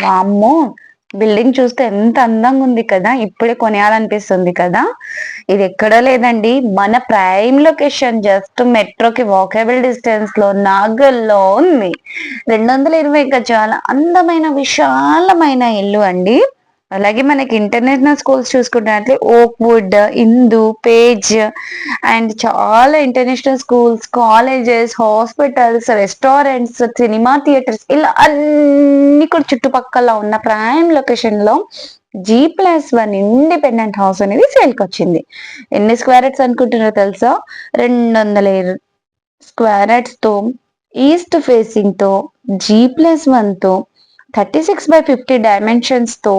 వామ్మో బిల్డింగ్ చూస్తే ఎంత అందంగా ఉంది కదా ఇప్పుడే కొనేయాలనిపిస్తుంది కదా. ఇది ఎక్కడ లేదండి. మన ప్రైమ్ లొకేషన్ జస్ట్ మెట్రోకి వాకబుల్ డిస్టెన్స్లో నాగల్లో ఉంది. రెండు వందల ఇరవై గజాల అందమైన విశాలమైన ఇల్లు అండి. అలాగే మనకి ఇంటర్నేషనల్ స్కూల్స్ చూసుకున్నట్లే ఓక్ వుడ్ ఇందు పేజ్ అండ్ చాలా international schools colleges hospitals restaurants cinema theatres ఇలా అన్ని కూడా చుట్టుపక్కల ఉన్న ప్రైమ్ లొకేషన్లో G plus one independent house అనేది సేల్కి వచ్చింది ఎన్ని స్క్వేరెట్స్ అనుకుంటున్నారో తెలుసా? రెండు వందల స్క్వేరెట్స్తో తో ఈస్ట్ ఫేసింగ్తో జీ ప్లస్ వన్తో థర్టీ సిక్స్ బై ఫిఫ్టీ డైమెన్షన్స్తో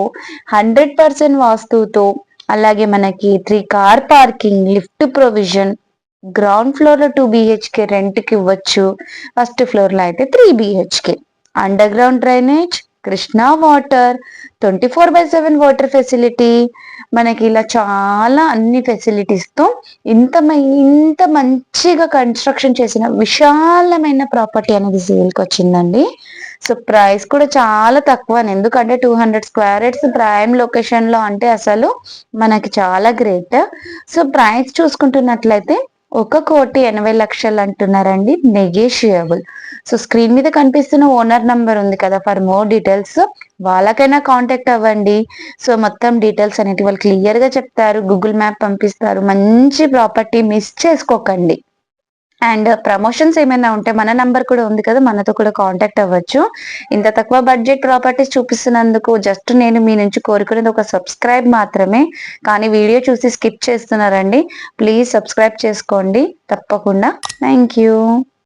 హండ్రెడ్ పర్సెంట్ వాస్తుతో అలాగే మనకి three car parking lift provision ground ఫ్లోర్లో టూ బిహెచ్కే రెంట్కి ఇవ్వచ్చు. ఫస్ట్ ఫ్లోర్లో అయితే three BHK under ground drainage Krishna water twenty four by seven water facility మనకి ఇలా చాలా అన్ని ఫెసిలిటీస్తో ఇంత ఇంత మంచిగా కన్స్ట్రక్షన్ చేసిన విశాలమైన ప్రాపర్టీ అనేది సేల్కి వచ్చిందండి. సో ప్రైస్ కూడా చాలా తక్కువ ఎందుకంటే two hundred square yards prime లొకేషన్లో అంటే అసలు మనకి చాలా గ్రేట్ సో ప్రైస్ చూసుకుంటున్నట్లయితే ఒక కోటి ఎనభై లక్షలు అంటున్నారండి నెగేషియబుల్ సో స్క్రీన్ మీద కనిపిస్తున్న ఓనర్ నంబర్ ఉంది కదా ఫర్ మోర్ డీటెయిల్స్ వాళ్ళకైనా కాంటాక్ట్ అవ్వండి. సో మొత్తం డీటెయిల్స్ అనేటివి వాళ్ళు క్లియర్గా చెప్తారు. గూగుల్ మ్యాప్ పంపిస్తారు. మంచి ప్రాపర్టీ మిస్ చేసుకోకండి. అండ్ ప్రమోషన్స్ uh, ఏమైనా ఉంటే మన నంబర్ కూడా ఉంది కదా మనతో కూడా కాంటాక్ట్ అవ్వచ్చు. ఇంత తక్కువ బడ్జెట్ ప్రాపర్టీస్ చూపిస్తున్నందుకు జస్ట్ నేను మీ నుంచి కోరుకునేది ఒక సబ్స్క్రైబ్ మాత్రమే. కానీ వీడియో చూసి స్కిప్ చేస్తున్నారండి. ప్లీజ్ సబ్స్క్రైబ్ చేసుకోండి. తప్పకుండా. Thank you